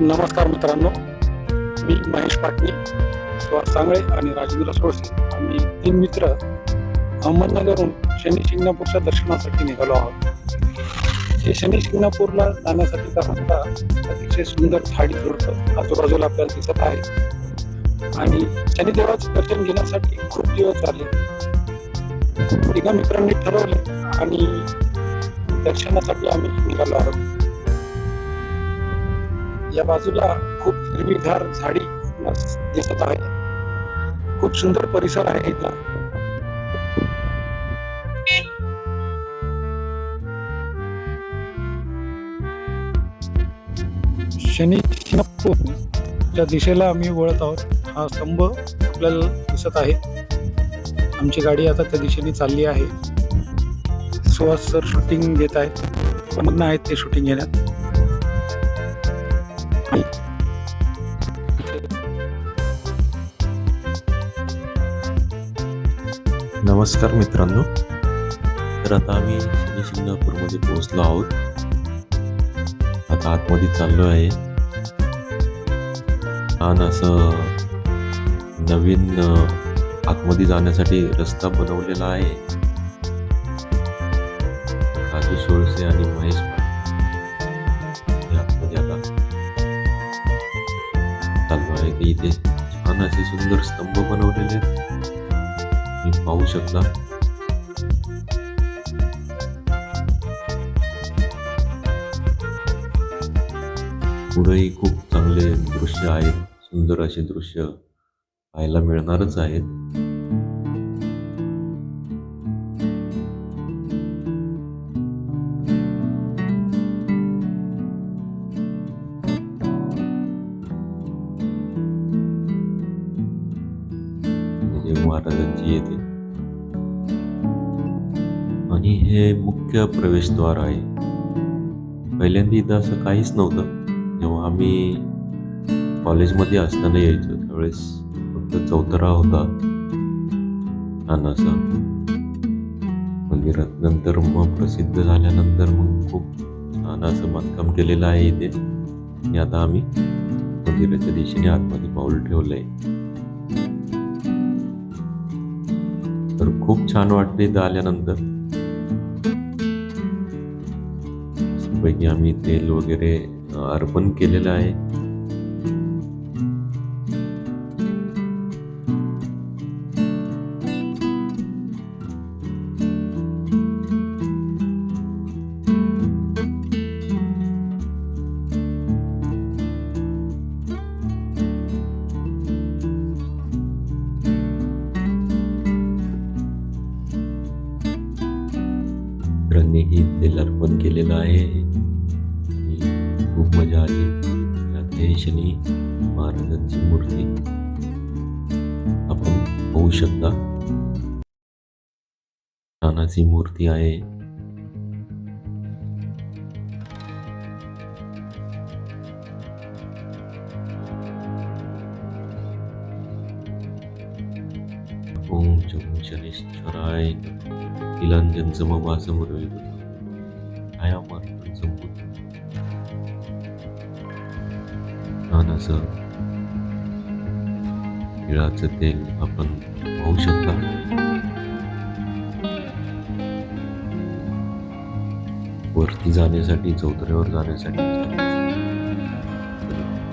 नमस्कार मित्रांनो. मी महेश पाटणी सुहास सांगळे आणि राजेंद्र सोळसे. आम्ही तीन मित्र अहमदनगरहून शनी शिंगणापूरच्या दर्शनासाठी निघालो आहोत. हे शनी शिंगणापूरला जाण्यासाठीचा रस्ता अतिशय सुंदर झाडी झुडपं आजूबाजूला आपल्याला दिसत आहे. आणि शनिदेवाचे दर्शन घेण्यासाठी खूप दिवस झाले. तिघा मित्रांनी ठरवले आणि दर्शनासाठी आम्ही निघालो आहोत. या बाजूला खूप हिरवीगार झाडी दिसत आहे खूप सुंदर परिसर आहे इथला. शनी च्या दिशेला आम्ही वळत आहोत. हा स्तंभ आपल्याला दिसत आहे. आमची गाडी आता त्या दिशेने चालली आहे. सुहास सर शूटिंग घेत आहेत. पण आहेत ते शूटिंग घेण्यात? नमस्कार मित्रांनो. तर आता आम्ही शनी शिंगणापूरमध्ये पोहोचलो आहोत. आता आतमध्ये चाललो आहे. छान असं नवीन आतमध्ये जाण्यासाठी रस्ता बनवलेला आहे. राजू सोळसे आणि महेश आतमध्ये आता चाललो आहे. ते इथे छान असे सुंदर स्तंभ बनवलेले आहेत. तुम्ही पाहू शकता. पुढेही खूप चांगले दृश्य आहेत सुंदर असे दृश्य पाहायला मिळणारच आहेत. देव महाराजांची येते आणि हे मुख्य प्रवेशद्वार आहे पहिल्यांदा इथं असं काहीच नव्हतं जेव्हा आम्ही कॉलेजमध्ये असताना यायचो त्यावेळेस फक्त चौथरा होता छान मंदिरात नंतर मग प्रसिद्ध झाल्यानंतर मग खूप छान असं बांधकाम केलेलं आहे इथे आणि आता आम्ही मंदिराच्या दिशेने आतमध्ये पाऊल ठेवलं आहे खूप छान वाटते इथं आल्यानंतर. पैकी आम्ही तेल वगैरे अर्पण केलेलं आहे. पाहू शकता. छान मूर्ती आहे. ओम जगू इलांजन समभासमोर छाया मार्ग संपूर्ण छान तिळाचं तेल आपण पाहू शकता. वरती जाण्यासाठी चौथऱ्यावर जाण्यासाठी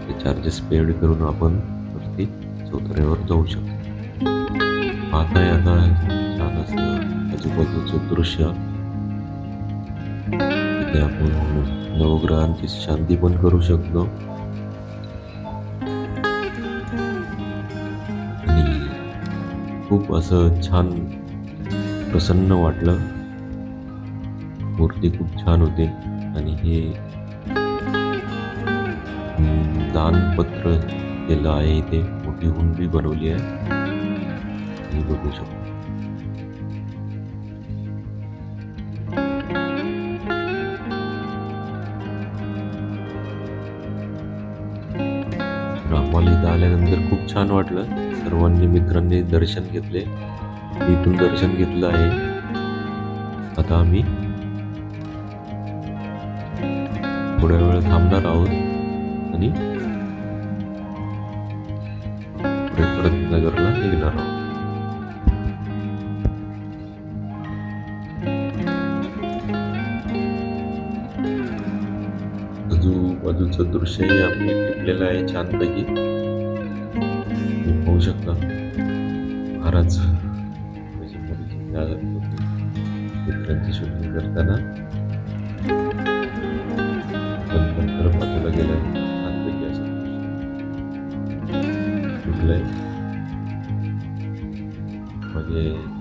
ते चार्जेस पेड करून आपण वरती चौथऱ्यावर जाऊ शकतो. पाहताय आता छान असं आजूबाजूचं दृश्य. तिथे आपण नवग्रहांची शांती पण करू शकतो. खूप असं छान प्रसन्न वाटलं. मूर्ती खूप छान होती आणि हे दानपत्र केलं आहे इथे. मोठी हुंडी बनवली आहे. हे बघू शकतो. रामवाली इथं आल्यानंतर खूप छान वाटलं. सर्वांनी मित्रांनी दर्शन घेतले. इथून दर्शन घेतलं आहे. आता आम्ही थोड्या वेळ थांबणार आहोत आणि परत नगरला निघणार आहोत. आजूबाजूचं दृश्यही आम्ही टिपलेलं आहे छानपैकी. पाहू शकता. फारच म्हणजे मित्रांची शूटिंग करताना. नंतर बाजूला गेलं. छानपैकी असं म्हणजे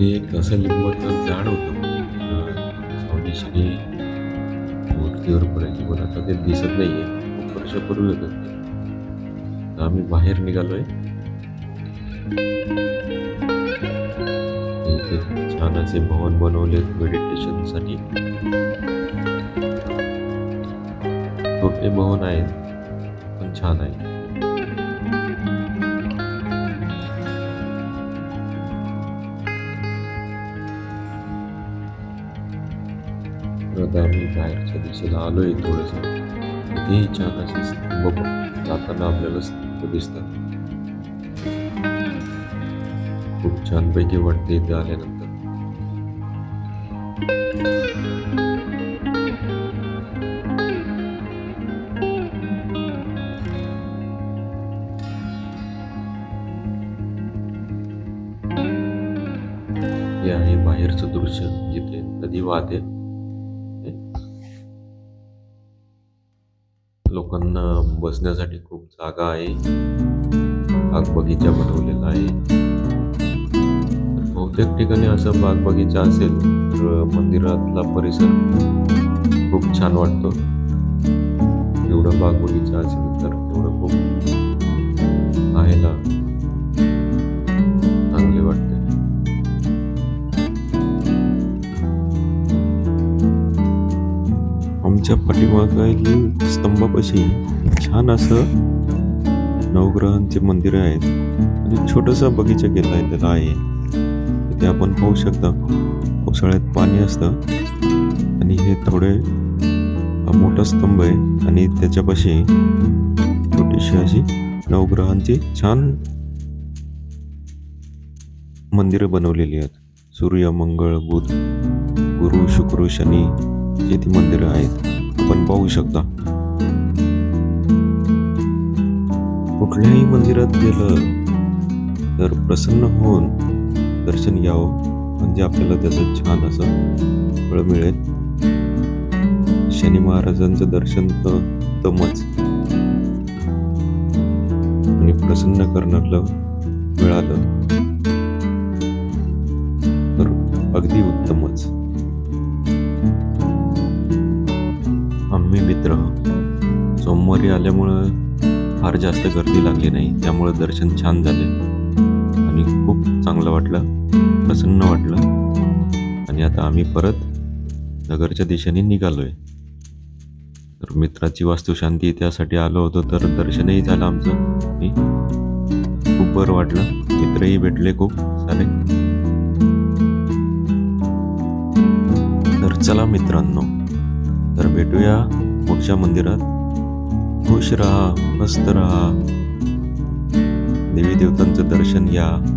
ते एक असं लिंबाचं झाड होतं. अं, मूर्तीवर पडायची पण आता ते दिसत नाही खूप वर्षापूर्वी होतं ते. तर आम्ही बाहेर निघालोय. इथे छान असे भवन बनवले मेडिटेशनसाठी. छोटे भवन आहेत पण छान आहे आता आम्ही बाहेरच्या दिशेला आलोय थोडस. इथेही छान असे स्तंभ जाताना आपल्याला स्तंभ दिसतात. खूप छान पैकी वाटते इथे आल्यानंतर. हे आहे बाहेरचं दृश्य जिथे नदी वाहते. लोकांना बसण्यासाठी खूप जागा आहे. बाग बगीचा बनवलेला आहे. तर बहुतेक ठिकाणी असं बाग बगीचा असेल तर मंदिरातला परिसर खूप छान वाटतो. एवढं बाग बगीचा असेल तर तेवढं खूप त्यांच्या पाठीमागील स्तंभापाशी छान असं नवग्रहांचे मंदिर आहेत. आणि छोटासा बगीचा केलेला आहे. इथे आपण पाहू शकता पावसाळ्यात पाणी असतं. आणि हे थोडे मोठा स्तंभ आहे. आणि त्याच्यापाशी छोटीशी अशी नवग्रहांची छान मंदिरं बनवलेली आहेत. सूर्य मंगळ बुध गुरु शुक्र शनी जे ती मंदिरं आहेत आपण पाहू शकता. कुठल्याही मंदिरात गेलं तर प्रसन्न होऊन दर्शन घ्यावं म्हणजे आपल्याला त्याचं छान असं फळ मिळेल. शनी महाराजांचं दर्शन तर उत्तमच. आणि प्रसन्न करणारलं मिळालं तर अगदी उत्तमच. आम्ही मित्र. सोमवारी आल्यामुळं फार जास्त गर्दी लागली नाही त्यामुळं दर्शन छान झाले. आणि खूप चांगलं वाटलं प्रसन्न वाटलं. आणि आता आम्ही परत नगरच्या दिशेने निघालोय. तर मित्राची वास्तुशांती त्यासाठी आलो होतो तर दर्शनही झालं आमचं. आणि खूप बरं वाटलं. मित्रही भेटले खूप. सारे तर चला मित्रांनो तर भेटूया पुढच्या मंदिरात. खुश राहा मस्त राहा. देवी देवतांचं दर्शन घ्या.